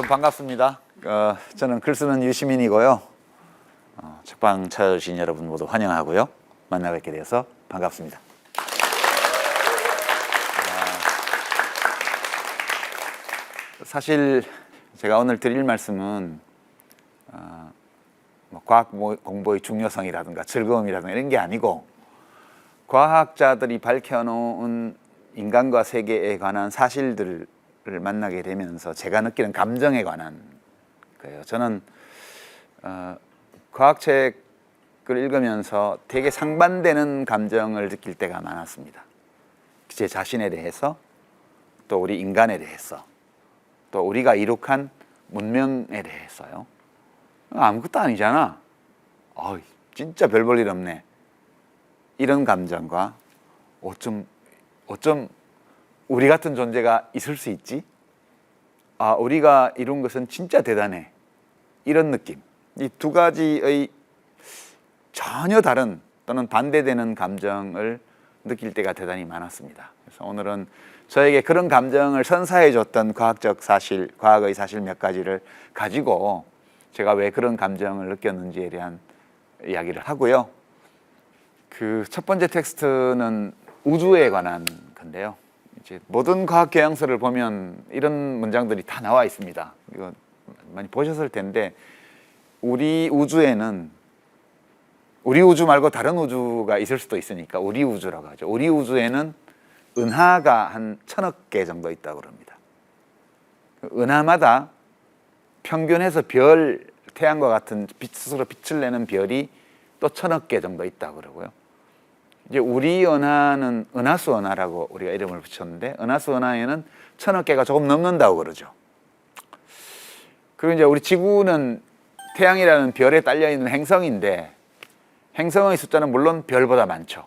여러분 반갑습니다. 어, 저는 글 쓰는 유시민이고요. 어, 책방 찾아주신 여러분 모두 환영하고요. 만나 뵙게 되어서 반갑습니다. 아, 사실 제가 오늘 드릴 말씀은 어, 뭐 과학 모- 공부의 중요성이라든가 즐거움이라든가 이런 게 아니고 과학자들이 밝혀놓은 인간과 세계에 관한 사실들을 만나게 되면서 제가 느끼는 감정에 관한 거예요. 저는 어, 과학책을 읽으면서 되게 상반되는 감정을 느낄 때가 많았습니다. 제 자신에 대해서 또 우리 인간에 대해서 또 우리가 이룩한 문명에 대해서요. 아무것도 아니잖아. 어, 진짜 별 볼 일 없네. 이런 감정과 어쩜 어쩜 우리 같은 존재가 있을 수 있지? 아, 우리가 이룬 것은 진짜 대단해. 이런 느낌. 이 두 가지의 전혀 다른 또는 반대되는 감정을 느낄 때가 대단히 많았습니다. 그래서 오늘은 저에게 그런 감정을 선사해 줬던 과학적 사실, 과학의 사실 몇 가지를 가지고 제가 왜 그런 감정을 느꼈는지에 대한 이야기를 하고요. 그 첫 번째 텍스트는 우주에 관한 건데요. 이제 모든 과학 교양서를 보면 이런 문장들이 다 나와 있습니다. 이거 많이 보셨을 텐데 우리 우주에는 우리 우주 말고 다른 우주가 있을 수도 있으니까 우리 우주라고 하죠. 우리 우주에는 은하가 한 천억 개 정도 있다고 그럽니다. 은하마다 평균해서 별 태양과 같은 빛 스스로 빛을 내는 별이 또 천억 개 정도 있다고 그러고요. 이제 우리 은하는 은하수 은하라고 우리가 이름을 붙였는데 은하수 은하에는 천억 개가 조금 넘는다고 그러죠. 그리고 이제 우리 지구는 태양이라는 별에 딸려 있는 행성인데 행성의 숫자는 물론 별보다 많죠.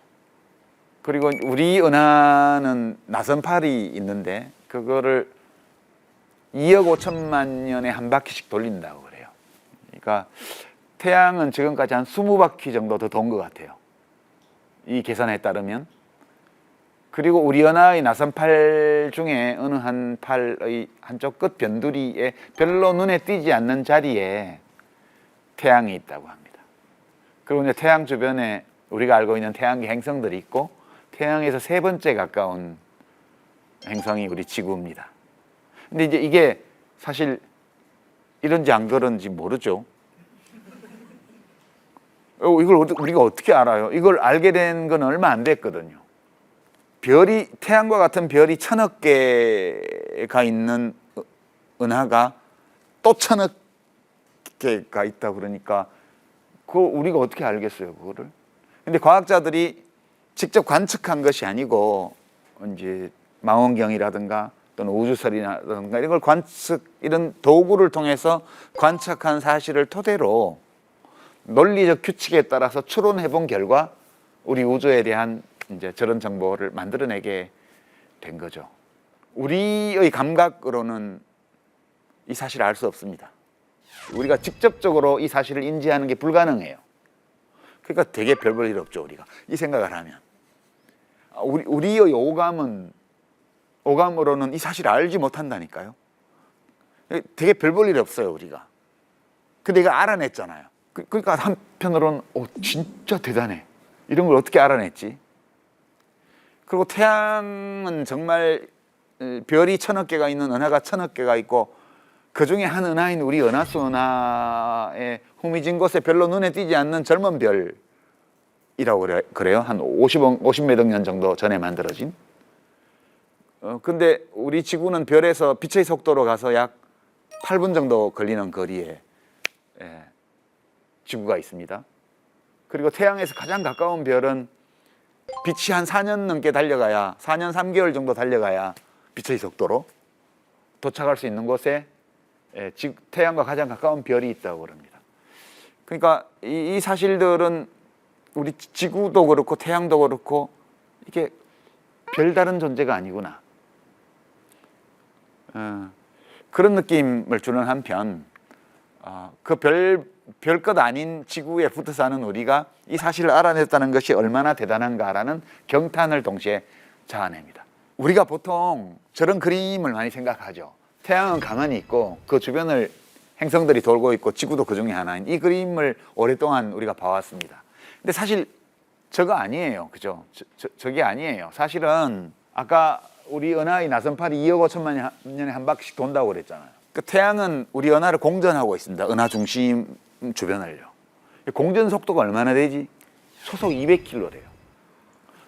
그리고 우리 은하는 나선팔이 있는데 그거를 2억 5천만 년에 한 바퀴씩 돌린다고 그래요. 그러니까 태양은 지금까지 한 20바퀴 정도 더 돈 것 같아요. 이 계산에 따르면 그리고 우리 은하의 나선팔 중에 어느 한 팔의 한쪽 끝 변두리에 별로 눈에 띄지 않는 자리에 태양이 있다고 합니다. 그리고 이제 태양 주변에 우리가 알고 있는 태양계 행성들이 있고 태양에서 세 번째 가까운 행성이 우리 지구입니다. 근데 이제 이게 사실 이런지 안 그런지 모르죠. 어, 이걸 우리가 어떻게 알아요? 이걸 알게 된 건 얼마 안 됐거든요. 별이 태양과 같은 별이 천억 개가 있는 은하가 또 천억 개가 있다 그러니까 그거 우리가 어떻게 알겠어요, 그거를? 근데 과학자들이 직접 관측한 것이 아니고 이제 망원경이라든가 또는 우주설이라든가 이런 걸 관측 이런 도구를 통해서 관측한 사실을 토대로 논리적 규칙에 따라서 추론해 본 결과 우리 우주에 대한 이제 저런 정보를 만들어내게 된 거죠. 우리의 감각으로는 이 사실을 알 수 없습니다. 우리가 직접적으로 이 사실을 인지하는 게 불가능해요. 그러니까 되게 별볼 일 없죠, 우리가. 이 생각을 하면. 아, 우리, 우리의 오감은, 오감으로는 이 사실을 알지 못한다니까요. 되게 별볼 일 없어요, 우리가. 근데 이거 알아냈잖아요. 그, 그러니까 한편으로는, 오, 진짜 대단해. 이런 걸 어떻게 알아냈지? 그리고 태양은 정말 어, 별이 천억 개가 있는 은하가 천억 개가 있고 그 중에 한 은하인 우리 은하수 은하에 후미진 곳에 별로 눈에 띄지 않는 젊은 별이라고 그래, 그래요. 한 50억, 50몇 년 정도 전에 만들어진. 어, 근데 우리 지구는 별에서 빛의 속도로 가서 약 8분 정도 걸리는 거리에 예, 지구가 있습니다. 그리고 태양에서 가장 가까운 별은 빛이 한 4년 넘게 달려가야 4년 3개월 정도 달려가야 빛의 속도로 도착할 수 있는 곳에 예, 지- 태양과 가장 가까운 별이 있다고 그럽니다. 그러니까 이, 이 사실들은 우리 지- 지구도 그렇고 태양도 그렇고 이게 별다른 존재가 아니구나. 어, 그런 느낌을 주는 한편 어, 그 별 별것 아닌 지구에 붙어 사는 우리가 이 사실을 알아냈다는 것이 얼마나 대단한가라는 경탄을 동시에 자아냅니다. 우리가 보통 저런 그림을 많이 생각하죠. 태양은 가만히 있고 그 주변을 행성들이 돌고 있고 지구도 그 중에 하나인 이 그림을 오랫동안 우리가 봐왔습니다. 근데 사실 저거 아니에요. 그죠? 저, 저, 저게 아니에요. 사실은 아까 우리 은하의 나선팔이 2억 5천만 년에 한 바퀴씩 돈다고 그랬잖아요. 그 태양은 우리 은하를 공전하고 있습니다. 은하 중심 주변을요. 공전 속도가 얼마나 되지? 초속 200km래요.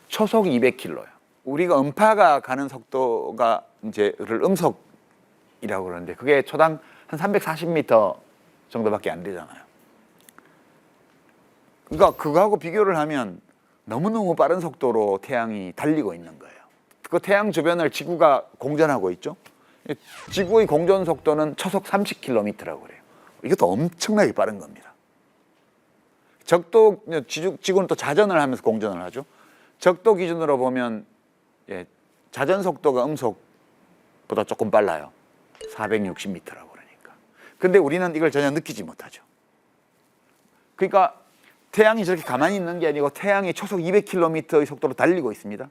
초속 200km요. 우리가 음파가 가는 속도가 이제를 음속이라고 그러는데 그게 초당 한 340m 정도밖에 안 되잖아요. 그러니까 그거하고 비교를 하면 너무너무 빠른 속도로 태양이 달리고 있는 거예요. 그 태양 주변을 지구가 공전하고 있죠. 지구의 공전 속도는 초속 30km라고 그래요. 이것도 엄청나게 빠른 겁니다. 적도 지구, 지구는 또 자전을 하면서 공전을 하죠. 적도 기준으로 보면 예, 자전 속도가 음속보다 조금 빨라요. 460m라고 그러니까. 근데 우리는 이걸 전혀 느끼지 못하죠. 그러니까 태양이 저렇게 가만히 있는 게 아니고 태양이 초속 200km의 속도로 달리고 있습니다.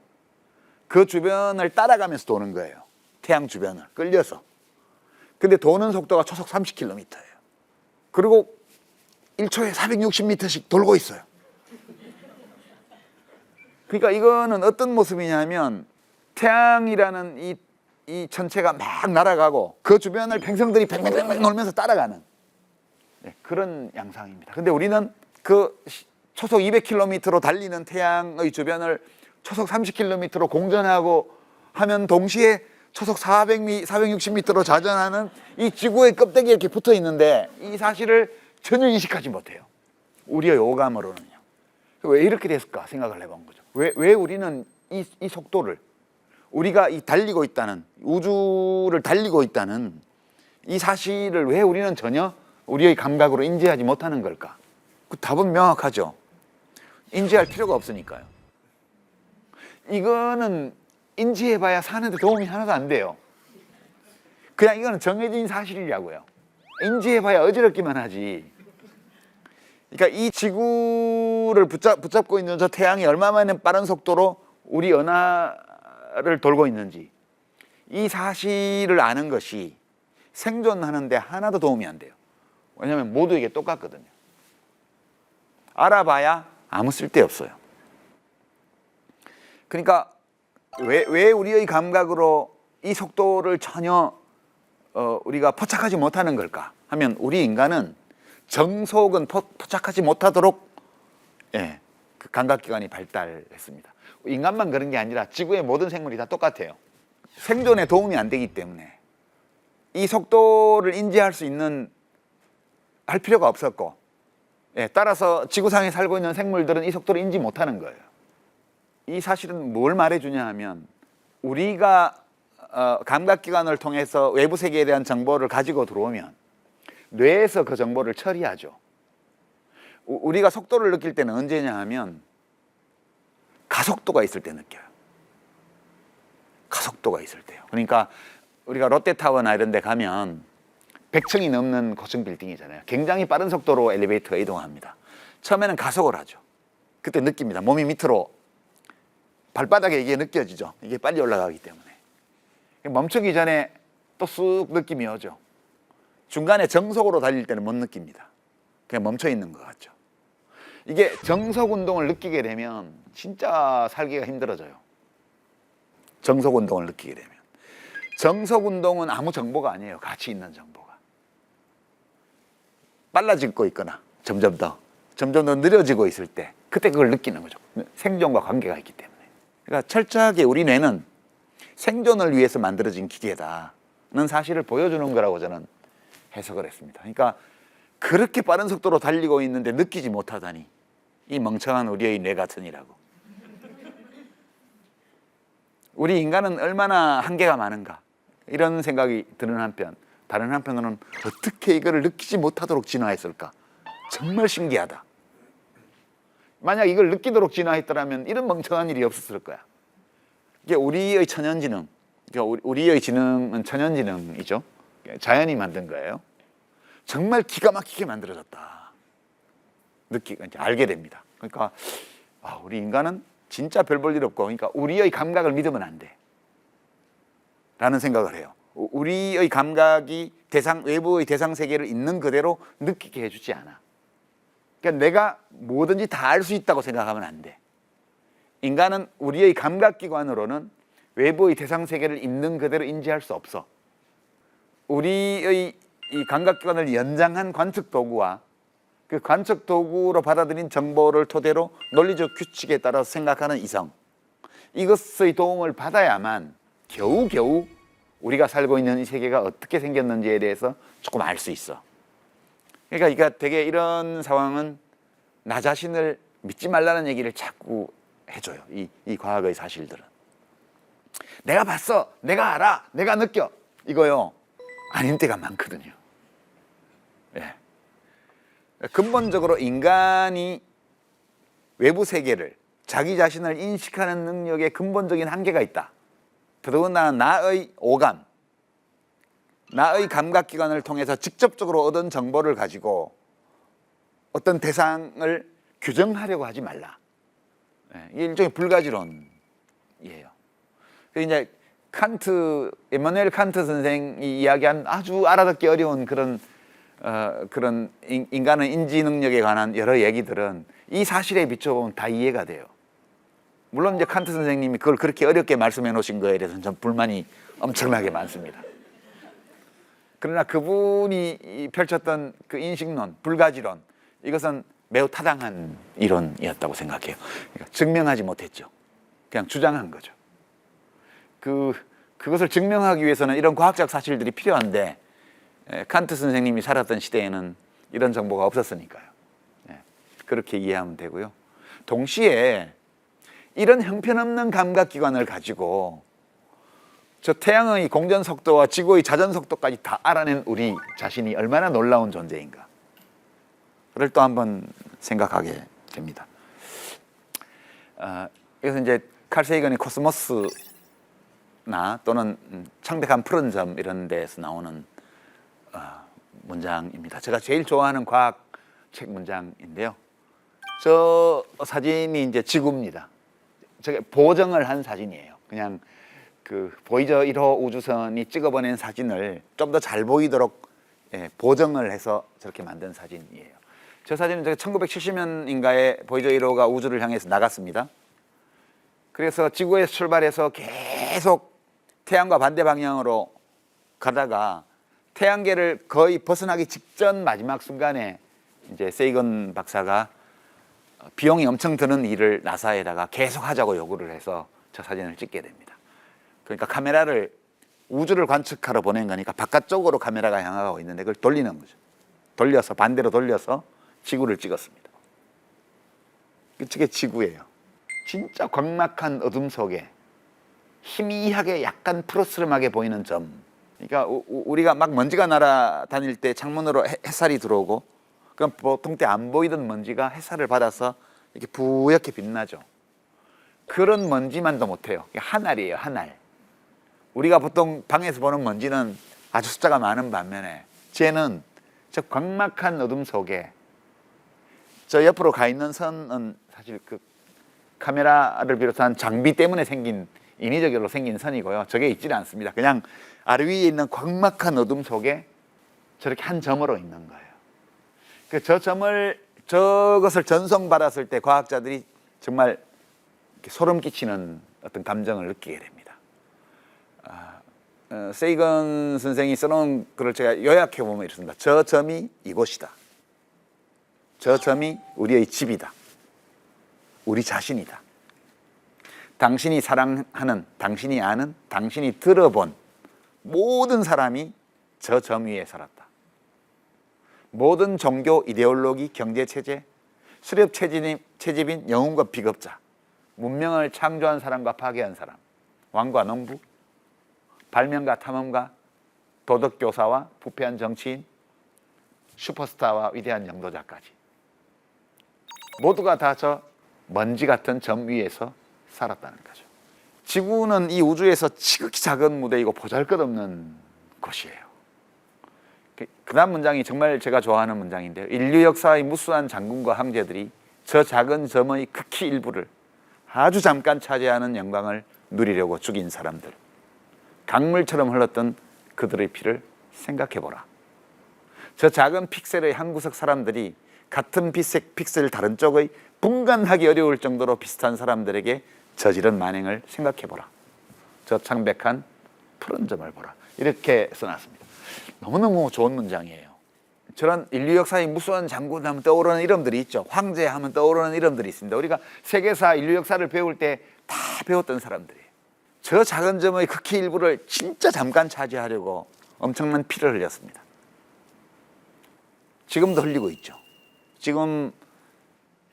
그 주변을 따라가면서 도는 거예요. 태양 주변을 끌려서. 근데 도는 속도가 초속 30km예요. 그리고 1초에 460m씩 돌고 있어요. 그러니까 이거는 어떤 모습이냐면 태양이라는 이, 이 전체가 막 날아가고 그 주변을 팽성들이 뱅뱅뱅뱅 놀면서 따라가는 네, 그런 양상입니다. 근데 우리는 그 시- 초속 200km로 달리는 태양의 주변을 초속 30km로 공전하고 하면 동시에 초속 400m, 460m로 자전하는 이 지구의 껍데기에 이렇게 붙어 있는데 이 사실을 전혀 인식하지 못해요. 우리의 오감으로는요. 왜 이렇게 됐을까 생각을 해본 거죠. 왜, 왜 우리는 이, 이 속도를 우리가 이 달리고 있다는 우주를 달리고 있다는 이 사실을 왜 우리는 전혀 우리의 감각으로 인지하지 못하는 걸까? 그 답은 명확하죠. 인지할 필요가 없으니까요. 이거는 인지해봐야 사는데 도움이 하나도 안 돼요. 그냥 이거는 정해진 사실이라고요. 인지해봐야 어지럽기만 하지. 그러니까 이 지구를 붙잡, 붙잡고 있는 저 태양이 얼마만에 빠른 속도로 우리 은하를 돌고 있는지 이 사실을 아는 것이 생존하는데 하나도 도움이 안 돼요. 왜냐하면 모두에게 똑같거든요. 알아봐야 아무 쓸데 없어요. 그러니까 왜, 왜 우리의 감각으로 이 속도를 전혀 어, 우리가 포착하지 못하는 걸까 하면 우리 인간은 정속은 포, 포착하지 못하도록 예, 그 감각기관이 발달했습니다. 인간만 그런 게 아니라 지구의 모든 생물이 다 똑같아요. 생존에 도움이 안 되기 때문에 이 속도를 인지할 수 있는 할 필요가 없었고 예, 따라서 지구상에 살고 있는 생물들은 이 속도를 인지 못하는 거예요. 이 사실은 뭘 말해주냐 하면 우리가 어, 감각기관을 통해서 외부 세계에 대한 정보를 가지고 들어오면 뇌에서 그 정보를 처리하죠. 우- 우리가 속도를 느낄 때는 언제냐 하면 가속도가 있을 때 느껴요. 가속도가 있을 때요. 그러니까 우리가 롯데타워나 이런 데 가면 100층이 넘는 고층 빌딩이잖아요. 굉장히 빠른 속도로 엘리베이터가 이동합니다. 처음에는 가속을 하죠. 그때 느낍니다. 몸이 밑으로 발바닥에 이게 느껴지죠. 이게 빨리 올라가기 때문에. 멈추기 전에 또 쑥 느낌이 오죠. 중간에 정속으로 달릴 때는 못 느낍니다. 그냥 멈춰 있는 것 같죠. 이게 정속 운동을 느끼게 되면 진짜 살기가 힘들어져요. 정속 운동을 느끼게 되면. 정속 운동은 아무 정보가 아니에요. 가치 있는 정보가. 빨라지고 있거나 점점 더 점점 더 느려지고 있을 때 그때 그걸 느끼는 거죠. 생존과 관계가 있기 때문에. 그러니까 철저하게 우리 뇌는 생존을 위해서 만들어진 기계다는 사실을 보여주는 거라고 저는 해석을 했습니다. 그러니까 그렇게 빠른 속도로 달리고 있는데 느끼지 못하다니 이 멍청한 우리의 뇌 같으니라고. 우리 인간은 얼마나 한계가 많은가 이런 생각이 드는 한편 다른 한편으로는 어떻게 이거를 느끼지 못하도록 진화했을까 정말 신기하다. 만약 이걸 느끼도록 진화했더라면 이런 멍청한 일이 없었을 거야. 이게 우리의 천연지능, 그러니까 우리- 우리의 지능은 천연지능이죠. 자연이 만든 거예요. 정말 기가 막히게 만들어졌다. 느끼, 이제 알게 됩니다. 그러니까 아, 우리 인간은 진짜 별 볼 일 없고, 그러니까 우리의 감각을 믿으면 안 돼. 라는 생각을 해요. 우- 우리의 감각이 대상 외부의 대상 세계를 있는 그대로 느끼게 해주지 않아. 그러니까 내가 뭐든지 다 알 수 있다고 생각하면 안 돼. 인간은 우리의 감각기관으로는 외부의 대상 세계를 있는 그대로 인지할 수 없어. 우리의 이 감각기관을 연장한 관측 도구와 그 관측 도구로 받아들인 정보를 토대로 논리적 규칙에 따라 생각하는 이성 이것의 도움을 받아야만 겨우겨우 우리가 살고 있는 이 세계가 어떻게 생겼는지에 대해서 조금 알 수 있어. 그러니까 이가 되게 이런 상황은 나 자신을 믿지 말라는 얘기를 자꾸 해줘요. 이, 이 과학의 사실들은. 내가 봤어. 내가 알아. 내가 느껴. 이거요. 아닌 때가 많거든요. 예. 근본적으로 인간이 외부 세계를 자기 자신을 인식하는 능력에 근본적인 한계가 있다. 더더군다나 나의 오감, 나의 감각기관을 통해서 직접적으로 얻은 정보를 가지고 어떤 대상을 규정하려고 하지 말라. 예, 이게 일종의 불가지론이에요. 그 이제 칸트, 에마누엘 칸트 선생이 이야기한 아주 알아듣기 어려운 그런 어, 그런 인, 인간의 인지 능력에 관한 여러 얘기들은 이 사실에 비춰보면 다 이해가 돼요. 물론 이제 칸트 선생님이 그걸 그렇게 어렵게 말씀해 놓으신 거에 대해서는 전 불만이 엄청나게 많습니다. 그러나 그분이 이 펼쳤던 그 인식론, 불가지론 이것은 매우 타당한 이론이었다고 생각해요. 그러니까 증명하지 못했죠. 그냥 주장한 거죠. 그 그것을 증명하기 위해서는 이런 과학적 사실들이 필요한데 에, 칸트 선생님이 살았던 시대에는 이런 정보가 없었으니까요. 예, 그렇게 이해하면 되고요. 동시에 이런 형편없는 감각기관을 가지고 저 태양의 공전 속도와 지구의 자전 속도까지 다 알아낸 우리 자신이 얼마나 놀라운 존재인가. 를또 한번 생각하게 됩니다. 아, 그래서 이제 칼 세이건이 코스모스나 또는 음, 창백한 푸른 점 이런 데에서 나오는 어, 문장입니다. 제가 제일 좋아하는 과학 책 문장인데요. 저 사진이 이제 지구입니다. 저게 보정을 한 사진이에요. 그냥 그 보이저 1호 우주선이 찍어보낸 사진을 좀 더 잘 보이도록 예, 보정을 해서 저렇게 만든 사진이에요. 저 사진은 제가 1970년인가에 보이저 1호가 우주를 향해서 나갔습니다. 그래서 지구에서 출발해서 계속 태양과 반대 방향으로 가다가 태양계를 거의 벗어나기 직전 마지막 순간에 이제 세이건 박사가 비용이 엄청 드는 일을 나사에다가 계속 하자고 요구를 해서 저 사진을 찍게 됩니다. 그러니까 카메라를 우주를 관측하러 보낸 거니까 바깥쪽으로 카메라가 향하고 있는데 그걸 돌리는 거죠. 돌려서 반대로 돌려서 지구를 찍었습니다. 그게 지구예요. 진짜 광막한 어둠 속에 희미하게 약간 푸르스름하게 보이는 점. 그러니까 우리가 막 먼지가 날아다닐 때 창문으로 해- 햇살이 들어오고 그럼 보통 때 안 보이던 먼지가 햇살을 받아서 이렇게 부옇게 빛나죠. 그런 먼지만도 못해요. 이게 하늘이에요, 하늘. 우리가 보통 방에서 보는 먼지는 아주 숫자가 많은 반면에 쟤는 저 광막한 어둠 속에 저 옆으로 가 있는 선은 사실 그 카메라를 비롯한 장비 때문에 생긴 인위적으로 생긴 선이고요. 저게 있지는 않습니다. 그냥 아래 위에 있는 광막한 어둠 속에 저렇게 한 점으로 있는 거예요. 그 저 점을 저것을 전송 받았을 때 과학자들이 정말 소름 끼치는 어떤 감정을 느끼게 됩니다. 아, 어, 세이건 선생이 써놓은 글을 제가 요약해 보면 이렇습니다. 저 점이 이곳이다. 저 점이 우리의 집이다. 우리 자신이다. 당신이 사랑하는, 당신이 아는, 당신이 들어본 모든 사람이 저 점 위에 살았다. 모든 종교, 이데올로기, 경제 체제, 수렵 체집인 영웅과 비겁자, 문명을 창조한 사람과 파괴한 사람, 왕과 농부, 발명가 탐험가, 도덕 교사와 부패한 정치인, 슈퍼스타와 위대한 영도자까지 모두가 다 저 먼지 같은 점 위에서 살았다는 거죠. 지구는 이 우주에서 지극히 작은 무대이고 보잘것없는 곳이에요. 그- 그다음 문장이 정말 제가 좋아하는 문장인데요. 인류 역사의 무수한 장군과 황제들이 저 작은 점의 극히 일부를 아주 잠깐 차지하는 영광을 누리려고 죽인 사람들. 강물처럼 흘렀던 그들의 피를 생각해 보라. 저 작은 픽셀의 한 구석 사람들이 같은 빛색 픽셀 다른 쪽의 분간하기 어려울 정도로 비슷한 사람들에게 저지른 만행을 생각해 보라. 저 창백한 푸른 점을 보라. 이렇게 써놨습니다. 너무너무 좋은 문장이에요. 저런 인류 역사의 무수한 장군 하면 떠오르는 이름들이 있죠. 황제 하면 떠오르는 이름들이 있습니다. 우리가 세계사 인류 역사를 배울 때 다 배웠던 사람들이에요. 저 작은 점의 극히 일부를 진짜 잠깐 차지하려고 엄청난 피를 흘렸습니다. 지금도 흘리고 있죠. 지금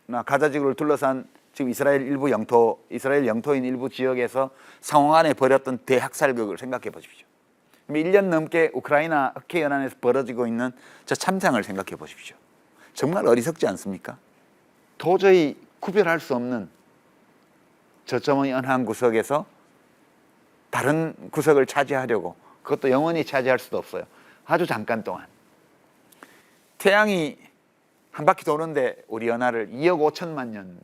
나 가자지구를 둘러싼 지금 이스라엘 일부 영토, 이스라엘 영토인 일부 지역에서 상황 안에 벌였던 대학살극을 생각해 보십시오. 1년 넘게 우크라이나 흑해 연안에서 벌어지고 있는 저 참상을 생각해 보십시오. 정말 어리석지 않습니까? 도저히 구별할 수 없는 저점의 어느 한 구석에서 다른 구석을 차지하려고 그것도 영원히 차지할 수도 없어요. 아주 잠깐 동안. 태양이 한 바퀴 도는데 우리 연하를 2억 5천만 년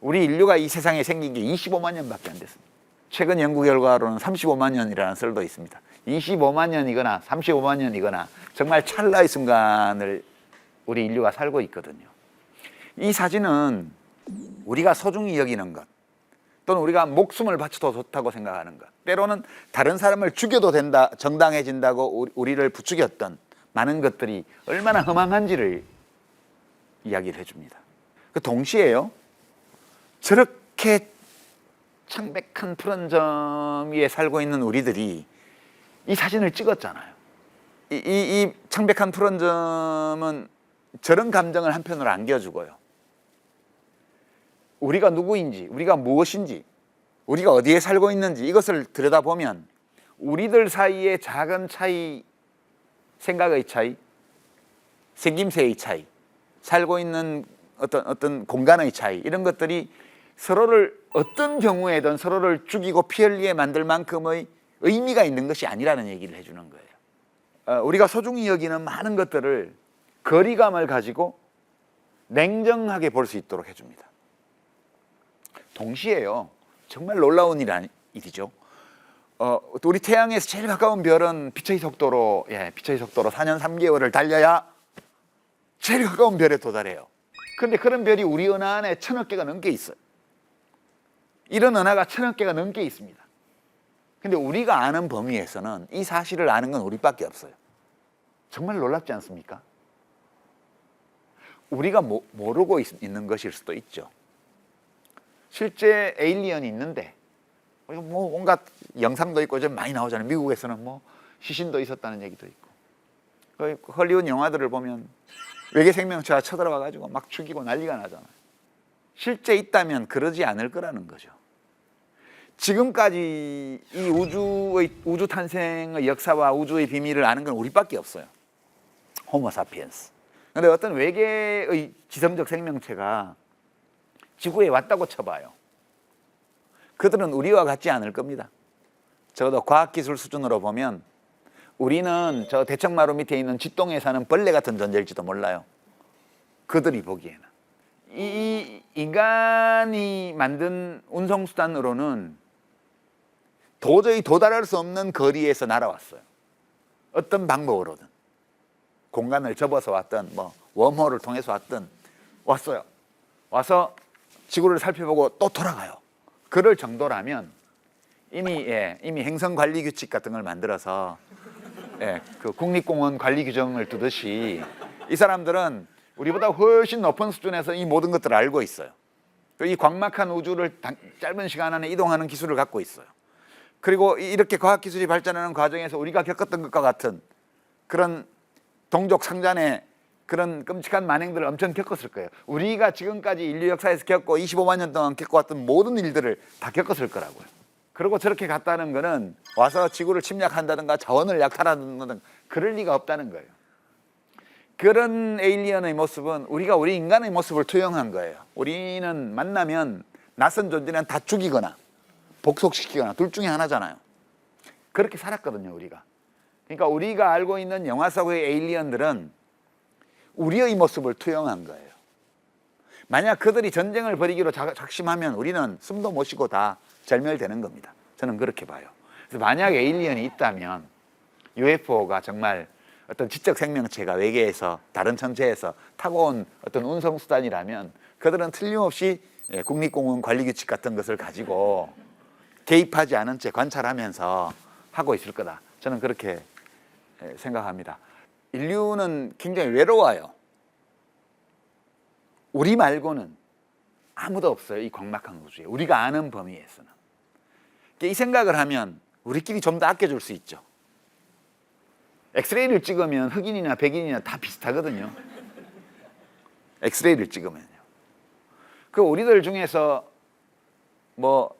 우리 인류가 이 세상에 생긴 게 25만 년밖에 안 됐습니다. 최근 연구 결과로는 35만 년이라는 썰도 있습니다. 25만 년이거나 35만 년이거나 정말 찰나의 순간을 우리 인류가 살고 있거든요. 이 사진은 우리가 소중히 여기는 것 또는 우리가 목숨을 바쳐도 좋다고 생각하는 것 때로는 다른 사람을 죽여도 된다 정당해진다고 우리- 우리를 부추겼던 많은 것들이 얼마나 허망한지를 이야기를 해줍니다. 그 동시에요 저렇게 창백한 푸른 점 위에 살고 있는 우리들이 이 사진을 찍었잖아요. 이, 이, 이 창백한 푸른 점은 저런 감정을 한편으로 안겨주고요. 우리가 누구인지, 우리가 무엇인지, 우리가 어디에 살고 있는지 이것을 들여다보면 우리들 사이의 작은 차이, 생각의 차이, 생김새의 차이, 살고 있는 어떤 어떤 공간의 차이 이런 것들이 서로를 어떤 경우에든 서로를 죽이고 피 흘리게 만들 만큼의 의미가 있는 것이 아니라는 얘기를 해주는 거예요. 어, 우리가 소중히 여기는 많은 것들을 거리감을 가지고 냉정하게 볼 수 있도록 해줍니다. 동시에요. 정말 놀라운 일이죠. 어, 우리 태양에서 제일 가까운 별은 빛의 속도로 예, 빛의 속도로 4년 3개월을 달려야 제일 가까운 별에 도달해요. 그런데 그런 별이 우리 은하 안에 천억 개가 넘게 있어요. 이런 은하가 천억 개가 넘게 있습니다. 근데 우리가 아는 범위에서는 이 사실을 아는 건 우리밖에 없어요. 정말 놀랍지 않습니까? 우리가 모, 모르고 있, 있는 것일 수도 있죠. 실제 에일리언이 있는데 우리가 뭐 온갖 영상도 있고 좀 많이 나오잖아요. 미국에서는 뭐 시신도 있었다는 얘기도 있고. 그 헐리우드 영화들을 보면 외계 생명체가 쳐들어와 가지고 막 죽이고 난리가 나잖아요. 실제 있다면 그러지 않을 거라는 거죠. 지금까지 이 우주의 우주 탄생의 역사와 우주의 비밀을 아는 건 우리밖에 없어요. 호모 사피엔스. 근데 어떤 외계의 지성적 생명체가 지구에 왔다고 쳐봐요. 그들은 우리와 같지 않을 겁니다. 적어도 과학기술 수준으로 보면 우리는 저 대청마루 밑에 있는 쥐똥에 사는 벌레 같은 존재일지도 몰라요. 그들이 보기에는. 이 인간이 만든 운송수단으로는 도저히 도달할 수 없는 거리에서 날아왔어요. 어떤 방법으로든. 공간을 접어서 왔든, 뭐, 웜홀을 통해서 왔든, 왔어요. 와서 지구를 살펴보고 또 돌아가요. 그럴 정도라면 이미, 예, 이미 행성 관리 규칙 같은 걸 만들어서 예, 그 국립공원 관리 규정을 두듯이 이 사람들은 우리보다 훨씬 높은 수준에서 이 모든 것들을 알고 있어요. 그리고 이 광막한 우주를 단- 짧은 시간 안에 이동하는 기술을 갖고 있어요. 그리고 이- 이렇게 과학 기술이 발전하는 과정에서 우리가 겪었던 것과 같은 그런 동족 상잔의 그런 끔찍한 만행들을 엄청 겪었을 거예요. 우리가 지금까지 인류 역사에서 겪고 25만 년 동안 겪어왔던 모든 일들을 다 겪었을 거라고요. 그리고 저렇게 갔다는 거는 와서 지구를 침략한다든가 자원을 약탈한다든가 그럴 리가 없다는 거예요. 그런 에일리언의 모습은 우리가 우리 인간의 모습을 투영한 거예요. 우리는 만나면 낯선 존재는 다 죽이거나 복속시키거나 둘 중에 하나잖아요. 그렇게 살았거든요, 우리가. 그러니까 우리가 알고 있는 영화 속의 에일리언들은 우리의 모습을 투영한 거예요. 만약 그들이 전쟁을 벌이기로 작- 작심하면 우리는 숨도 못 쉬고 다 절멸되는 겁니다. 저는 그렇게 봐요. 그래서 만약 에 일리언이 있다면 UFO가 정말 어떤 지적 생명체가 외계에서 다른 천체에서 타고 온 어떤 운송 수단이라면 그들은 틀림없이 예, 국립공원 관리 규칙 같은 것을 가지고 개입하지 않은 채 관찰하면서 하고 있을 거다. 저는 그렇게 예, 생각합니다. 인류는 굉장히 외로워요. 우리 말고는 아무도 없어요. 이 광막한 우주에. 우리가 아는 범위에서는. 이 생각을 하면 우리끼리 좀 더 아껴줄 수 있죠. 엑스레이를 찍으면 흑인이나 백인이나 다 비슷하거든요. 엑스레이를 찍으면요. 그 우리들 중에서 뭐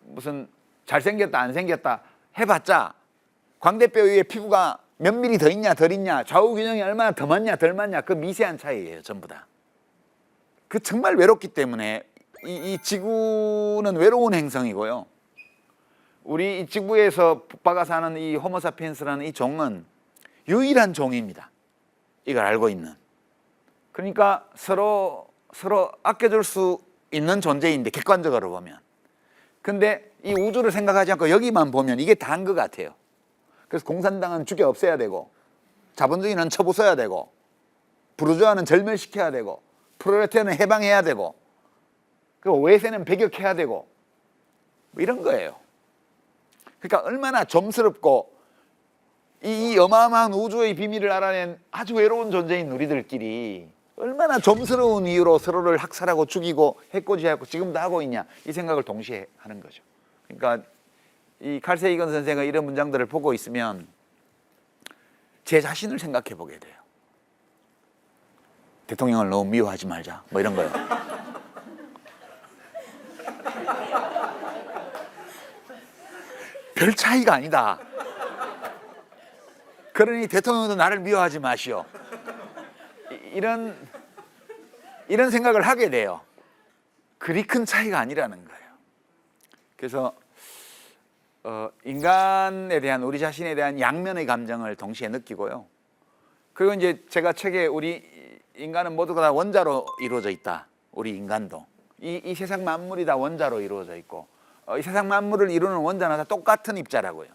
무슨 잘생겼다 안 생겼다 해봤자 광대뼈 위에 피부가 몇 미리 더 있냐 덜 있냐 좌우 균형이 얼마나 더 맞냐 덜 맞냐 그 미세한 차이예요 전부 다. 그 정말 외롭기 때문에 이, 이 지구는 외로운 행성이고요. 우리 이 지구에서 북박아 사는 이 호모사피엔스라는 이 종은 유일한 종입니다. 이걸 알고 있는. 그러니까 서로 서로 아껴줄 수 있는 존재인데 객관적으로 보면. 근데 이 우주를 생각하지 않고 여기만 보면 이게 다인 것 같아요. 그래서 공산당은 죽여 없애야 되고 자본주의는 쳐부숴야 되고 부르주아는 절멸시켜야 되고 프로레타리아는 해방해야 되고 그 외세는 배격해야 되고 뭐 이런 거예요. 그러니까 얼마나 점스럽고 이, 이 어마어마한 우주의 비밀을 알아낸 아주 외로운 존재인 우리들끼리 얼마나 점스러운 이유로 서로를 학살하고 죽이고 해코지하고 지금도 하고 있냐 이 생각을 동시에 하는 거죠. 그러니까 이 칼세이건 선생은 이런 문장들을 보고 있으면 제 자신을 생각해 보게 돼요. 대통령을 너무 미워하지 말자 뭐 이런 거요. 별 차이가 아니다. 그러니 대통령도 나를 미워하지 마시오. 이- 이런 이런 생각을 하게 돼요. 그리 큰 차이가 아니라는 거예요. 그래서 어, 인간에 대한 우리 자신에 대한 양면의 감정을 동시에 느끼고요. 그리고 이제 제가 책에 우리 인간은 모두가 다 원자로 이루어져 있다. 우리 인간도 이, 이 세상 만물이 다 원자로 이루어져 있고 어, 이 세상 만물을 이루는 원자는 다 똑같은 입자라고요.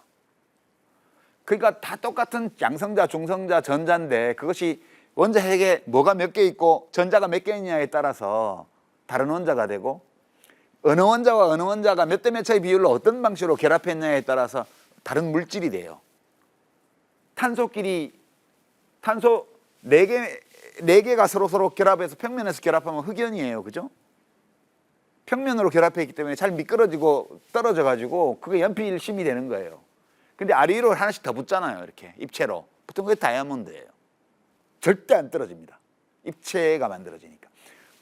그러니까 다 똑같은 양성자, 중성자, 전자인데 그것이 원자 핵에 뭐가 몇 개 있고 전자가 몇 개 있냐에 따라서 다른 원자가 되고 어느 원자와 어느 원자가 몇 대 몇 차의 비율로 어떤 방식으로 결합했냐에 따라서 다른 물질이 돼요. 탄소끼리 탄소 네개네 개가 서로 서로 결합해서 평면에서 결합하면 흑연이에요. 그죠? 평면으로 결합해 있기 때문에 잘 미끄러지고 떨어져 가지고 그게 연필심이 되는 거예요. 근데 아래로 하나씩 더 붙잖아요. 이렇게 입체로. 붙은 게 다이아몬드예요. 절대 안 떨어집니다. 입체가 만들어지니까.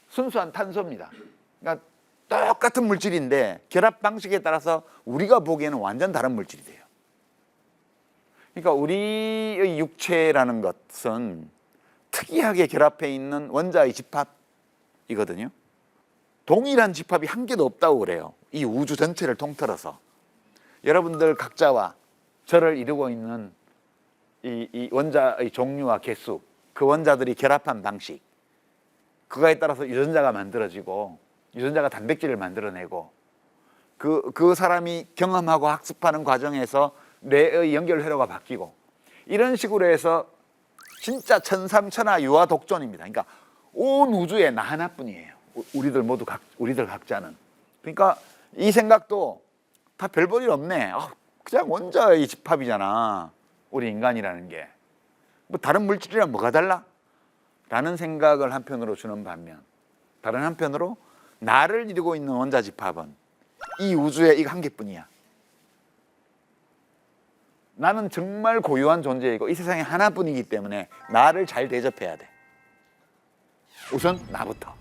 순수한 탄소입니다. 그러니까 똑같은 물질인데 결합 방식에 따라서 우리가 보기에는 완전 다른 물질이 돼요. 그러니까 우리의 육체라는 것은 특이하게 결합해 있는 원자의 집합이거든요. 동일한 집합이 한 개도 없다고 그래요. 이 우주 전체를 통틀어서. 여러분들 각자와 저를 이루고 있는 이, 이 원자의 종류와 개수, 그 원자들이 결합한 방식, 그거에 따라서 유전자가 만들어지고 유전자가 단백질을 만들어내고 그, 그 사람이 경험하고 학습하는 과정에서 뇌의 연결 회로가 바뀌고 이런 식으로 해서 진짜 천삼천하 유아 독존입니다. 그러니까 온 우주에 나 하나뿐이에요. 우- 우리들 모두 각 우리들 각자는. 그러니까 이 생각도 다 별볼일 없네. 아, 그냥 원자의 집합이잖아. 우리 인간이라는 게. 뭐 다른 물질이랑 뭐가 달라? 라는 생각을 한편으로 주는 반면 다른 한편으로 나를 이루고 있는 원자 집합은 이 우주에 이거 한 개뿐이야. 나는 정말 고유한 존재이고 이 세상에 하나뿐이기 때문에 나를 잘 대접해야 돼. 우선 나부터.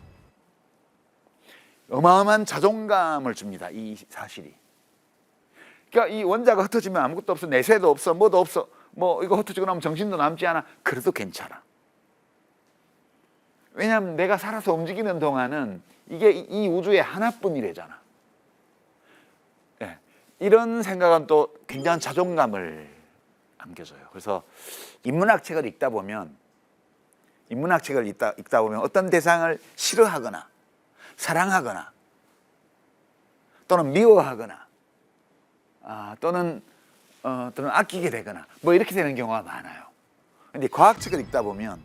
어마어마한 자존감을 줍니다. 이 사실이. 그러니까 이 원자가 흩어지면 아무것도 없어. 내세도 없어. 뭐도 없어. 뭐 이거 흩어지고 나면 정신도 남지 않아. 그래도 괜찮아. 왜냐하면 내가 살아서 움직이는 동안은 이게 이- 이 우주의 하나뿐이래잖아. 예. 이런 생각은 또 굉장한 자존감을 안겨줘요. 그래서 인문학 책을 읽다 보면 인문학 책을 읽다, 읽다 보면 어떤 대상을 싫어하거나 사랑하거나 또는 미워하거나 아, 또는 어, 또는 아끼게 되거나 뭐 이렇게 되는 경우가 많아요. 근데 과학책을 읽다 보면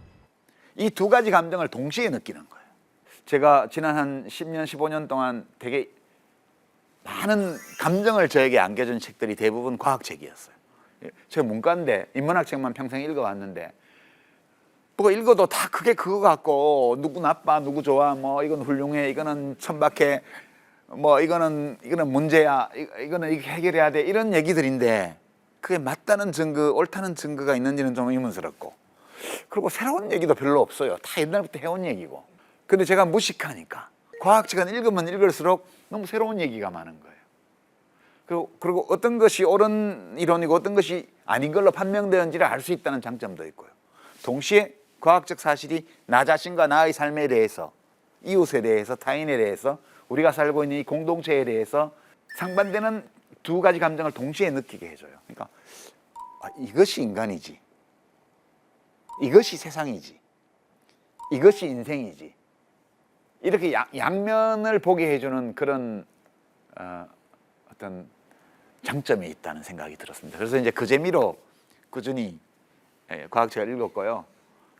이 두 가지 감정을 동시에 느끼는 거예요. 제가 지난 한 10년, 15년 동안 되게 많은 감정을 저에게 안겨준 책들이 대부분 과학책이었어요. 예, 제가 문과인데 인문학 책만 평생 읽어왔는데 뭐 읽어도 다 그게 그거 같고 누구 나빠 누구 좋아 뭐 이건 훌륭해 이거는 천박해 뭐 이거는 이거는 문제야 이- 이거는 이렇게 해결해야 돼 이런 얘기들인데 그게 맞다는 증거 옳다는 증거가 있는지는 좀 의문스럽고 그리고 새로운 얘기도 별로 없어요 다 옛날부터 해온 얘기고 근데 제가 무식하니까 과학책은 읽으면 읽을수록 너무 새로운 얘기가 많은 거예요 그리고, 그리고 어떤 것이 옳은 이론이고 어떤 것이 아닌 걸로 판명되는지를 알 수 있다는 장점도 있고요 동시에 과학적 사실이 나 자신과 나의 삶에 대해서 이웃에 대해서 타인에 대해서 우리가 살고 있는 이 공동체에 대해서 상반되는 두 가지 감정을 동시에 느끼게 해줘요. 그러니까 아, 이것이 인간이지, 이것이 세상이지, 이것이 인생이지. 이렇게 양, 양면을 보게 해주는 그런 어, 어떤 장점이 있다는 생각이 들었습니다. 그래서 이제 그 재미로 꾸준히 예, 과학책을 읽었고요.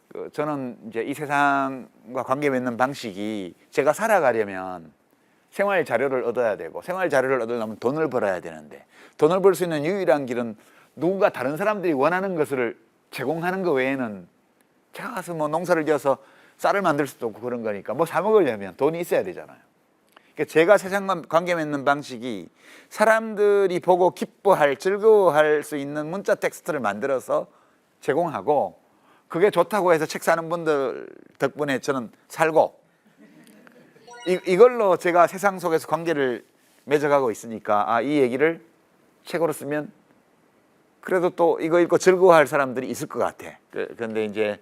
그 저는 이제 이 세상과 관계 맺는 방식이 제가 살아가려면 생활 자료를 얻어야 되고 생활 자료를 얻으려면 돈을 벌어야 되는데 돈을 벌 수 있는 유일한 길은 누군가 다른 사람들이 원하는 것을 제공하는 것 외에는 제가 가서 뭐 농사를 지어서 쌀을 만들 수도 없고 그런 거니까 뭐 사 먹으려면 돈이 있어야 되잖아요. 그러니까 제가 세상과 관계 맺는 방식이 사람들이 보고 기뻐할 즐거워할 수 있는 문자 텍스트를 만들어서 제공하고 그게 좋다고 해서 책 사는 분들 덕분에 저는 살고 이, 이걸로 제가 세상 속에서 관계를 맺어가고 있으니까 아, 이 얘기를 책으로 쓰면 그래도 또 이거 읽고 즐거워할 사람들이 있을 것 같아. 그- 그런데 이제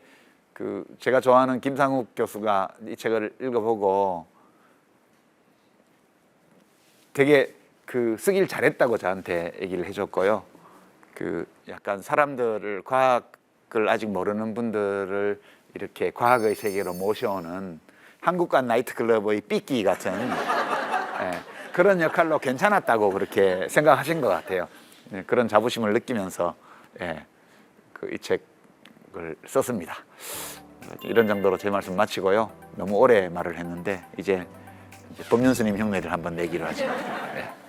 그 제가 좋아하는 김상욱 교수가 이 책을 읽어보고 되게 그 쓰길 잘했다고 저한테 얘기를 해줬고요. 그 약간 사람들을 과학을 아직 모르는 분들을 이렇게 과학의 세계로 모셔오는 한국관 나이트클럽의 삐끼 같은 예, 그런 역할로 괜찮았다고 그렇게 생각하신 것 같아요. 예, 그런 자부심을 느끼면서 예, 그이 책 을 썼습니다. 이런 정도로 제 말씀 마치고요. 너무 오래 말을 했는데 이제, 이제 법륜스님 흉내를 한번 내기로 하죠. 예.